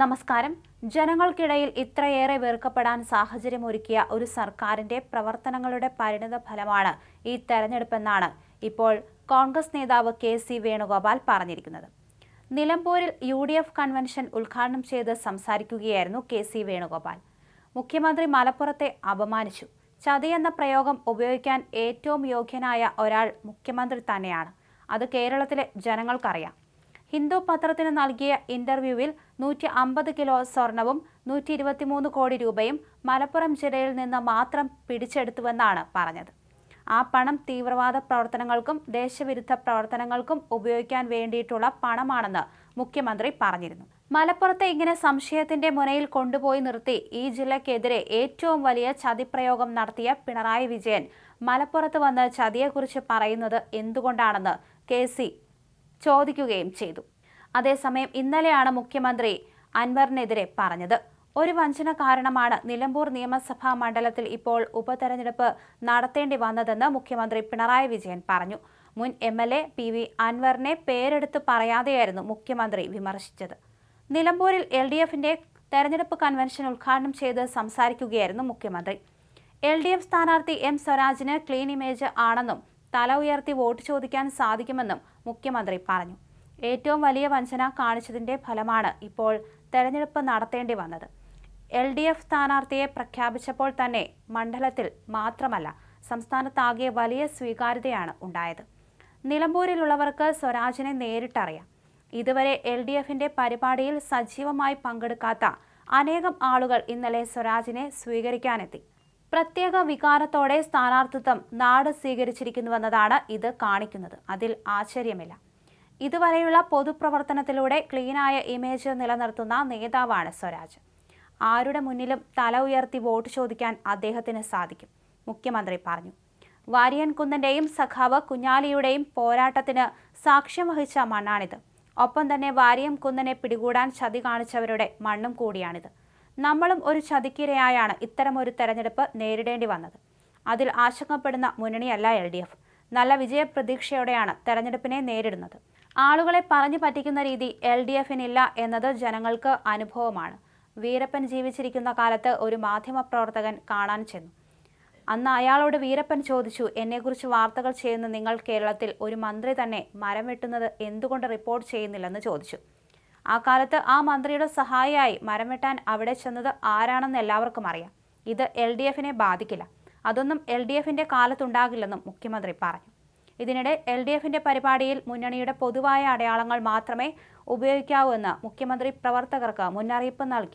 നമസ്കാരം. ജനങ്ങൾക്കിടയിൽ ഇത്രയേറെ വെറുക്കപ്പെടാൻ സാഹചര്യമൊരുക്കിയ ഒരു സർക്കാരിന്റെ പ്രവർത്തനങ്ങളുടെ പരിണിത ഫലമാണ് ഈ തെരഞ്ഞെടുപ്പെന്നാണ് ഇപ്പോൾ കോൺഗ്രസ് നേതാവ് കെ സി വേണുഗോപാൽ പറഞ്ഞിരിക്കുന്നത്. നിലമ്പൂരിൽ യു ഡി എഫ് കൺവെൻഷൻ ഉദ്ഘാടനം ചെയ്ത് സംസാരിക്കുകയായിരുന്നു കെ സി വേണുഗോപാൽ. മുഖ്യമന്ത്രി മലപ്പുറത്തെ അപമാനിച്ചു. ചതി എന്ന പ്രയോഗം ഉപയോഗിക്കാൻ ഏറ്റവും യോഗ്യനായ ഒരാൾ മുഖ്യമന്ത്രി തന്നെയാണ്. അത് കേരളത്തിലെ ജനങ്ങൾക്കറിയാം. ഹിന്ദു പത്രത്തിന് നൽകിയ ഇന്റർവ്യൂവിൽ നൂറ്റി അമ്പത് കിലോ സ്വർണവും നൂറ്റി ഇരുപത്തിമൂന്ന് കോടി രൂപയും മലപ്പുറം ജില്ലയിൽ നിന്ന് മാത്രം പിടിച്ചെടുത്തുവെന്നാണ് പറഞ്ഞത്. ആ പണം തീവ്രവാദ പ്രവർത്തനങ്ങൾക്കും ദേശവിരുദ്ധ പ്രവർത്തനങ്ങൾക്കും ഉപയോഗിക്കാൻ വേണ്ടിയിട്ടുള്ള പണമാണെന്ന് മുഖ്യമന്ത്രി പറഞ്ഞിരുന്നു. മലപ്പുറത്തെ ഇങ്ങനെ സംശയത്തിന്റെ മുനയിൽ കൊണ്ടുപോയി നിർത്തി ഈ ജില്ലക്കെതിരെ ഏറ്റവും വലിയ ചതിപ്രയോഗം നടത്തിയ പിണറായി വിജയൻ മലപ്പുറത്ത് വന്ന് ചതിയെക്കുറിച്ച് പറയുന്നത് എന്തുകൊണ്ടാണെന്ന് കെ സി ചോദിക്കുകയും ചെയ്തു. അതേസമയം ഇന്നലെയാണ് മുഖ്യമന്ത്രി അൻവറിനെതിരെ പറഞ്ഞത്. ഒരു വഞ്ചന കാരണമാണ് നിലമ്പൂർ നിയമസഭാ മണ്ഡലത്തിൽ ഇപ്പോൾ ഉപതെരഞ്ഞെടുപ്പ് നടത്തേണ്ടി വന്നതെന്ന് മുഖ്യമന്ത്രി പിണറായി വിജയൻ പറഞ്ഞു. മുൻ M L A P V അൻവറിനെ പേരെടുത്ത് പറയാതെയായിരുന്നു മുഖ്യമന്ത്രി വിമർശിച്ചത്. നിലമ്പൂരിൽ എൽ ഡി എഫിന്റെ തെരഞ്ഞെടുപ്പ് കൺവെൻഷൻ ഉദ്ഘാടനം ചെയ്ത് സംസാരിക്കുകയായിരുന്നു മുഖ്യമന്ത്രി. എൽ ഡി എഫ് സ്ഥാനാർത്ഥി എം സ്വരാജിന് ക്ലീൻ ഇമേജ് ആണെന്നും തല ഉയർത്തി വോട്ട് ചോദിക്കാൻ സാധിക്കുമെന്നും മുഖ്യമന്ത്രി പറഞ്ഞു. ഏറ്റവും വലിയ വഞ്ചന കാണിച്ചതിന്റെ ഫലമാണ് ഇപ്പോൾ തെരഞ്ഞെടുപ്പ് നടത്തേണ്ടി വന്നത്. എൽ ഡി എഫ് സ്ഥാനാർത്ഥിയെ പ്രഖ്യാപിച്ചപ്പോൾ തന്നെ മണ്ഡലത്തിൽ മാത്രമല്ല സംസ്ഥാനത്താകെ വലിയ സ്വീകാര്യതയാണ് ഉണ്ടായത്. നിലമ്പൂരിലുള്ളവർക്ക് സ്വരാജിനെ നേരിട്ടറിയാം. ഇതുവരെ എൽ ഡി എഫിന്റെ പരിപാടിയിൽ സജീവമായി പങ്കെടുക്കാത്ത അനേകം ആളുകൾ ഇന്നലെ സ്വരാജിനെ സ്വീകരിക്കാനെത്തി. പ്രത്യേക വികാരത്തോടെ സ്ഥാനാർത്ഥിത്വം നാട് സ്വീകരിച്ചിരിക്കുന്നുവെന്നതാണ് ഇത് കാണിക്കുന്നത്. അതിൽ ആശ്ചര്യമില്ല. ഇതുവരെയുള്ള പൊതുപ്രവർത്തനത്തിലൂടെ ക്ലീനായ ഇമേജ് നിലനിർത്തുന്ന നേതാവാണ് സ്വരാജ്. ആരുടെ മുന്നിലും തല ഉയർത്തി വോട്ട് ചോദിക്കാൻ അദ്ദേഹത്തിന് സാധിക്കും മുഖ്യമന്ത്രി പറഞ്ഞു. വാരിയൻ കുന്നന്റെയും സഖാവ് കുഞ്ഞാലിയുടെയും പോരാട്ടത്തിന് സാക്ഷ്യം വഹിച്ച മണ്ണാണിത്. ഒപ്പം തന്നെ വാരിയം കുന്നനെ പിടികൂടാൻ ചതി കാണിച്ചവരുടെ മണ്ണും കൂടിയാണിത്. നമ്മളും ഒരു ചതിക്കിരയായാണ് ഇത്തരമൊരു തെരഞ്ഞെടുപ്പ് നേരിടേണ്ടി വന്നത്. അതിൽ ആശങ്കപ്പെടുന്ന മുന്നണിയല്ല എൽ ഡി എഫ്. നല്ല വിജയപ്രതീക്ഷയോടെയാണ് തെരഞ്ഞെടുപ്പിനെ നേരിടുന്നത്. ആളുകളെ പറഞ്ഞു പറ്റിക്കുന്ന രീതി എൽ ഡി എഫിനില്ല എന്നത് ജനങ്ങൾക്ക് അനുഭവമാണ്. വീരപ്പൻ ജീവിച്ചിരിക്കുന്ന കാലത്ത് ഒരു മാധ്യമപ്രവർത്തകൻ കാണാൻ ചെന്നു. അന്ന് അയാളോട് വീരപ്പൻ ചോദിച്ചു എന്നെക്കുറിച്ച് വാർത്തകൾ ചെയ്യുന്ന നിങ്ങൾ കേരളത്തിൽ ഒരു മന്ത്രി തന്നെ മരം വെട്ടുന്നത് എന്തുകൊണ്ട് റിപ്പോർട്ട് ചെയ്യുന്നില്ലെന്ന് ചോദിച്ചു. ആ കാലത്ത് ആ മന്ത്രിയുടെ സഹായിയായി മരം വെട്ടാൻ അവിടെ ചെന്നത് ആരാണെന്ന് എല്ലാവർക്കും അറിയാം. ഇത് എൽ ഡി എഫിനെ ബാധിക്കില്ല. അതൊന്നും എൽ ഡി എഫിന്റെ കാലത്തുണ്ടാകില്ലെന്നും മുഖ്യമന്ത്രി പറഞ്ഞു. ഇതിനിടെ എൽ ഡി എഫിന്റെ പരിപാടിയിൽ മുന്നണിയുടെ പൊതുവായ അടയാളങ്ങൾ മാത്രമേ ഉപയോഗിക്കാവൂ എന്ന് മുഖ്യമന്ത്രി പ്രവർത്തകർക്ക് മുന്നറിയിപ്പ് നൽകി.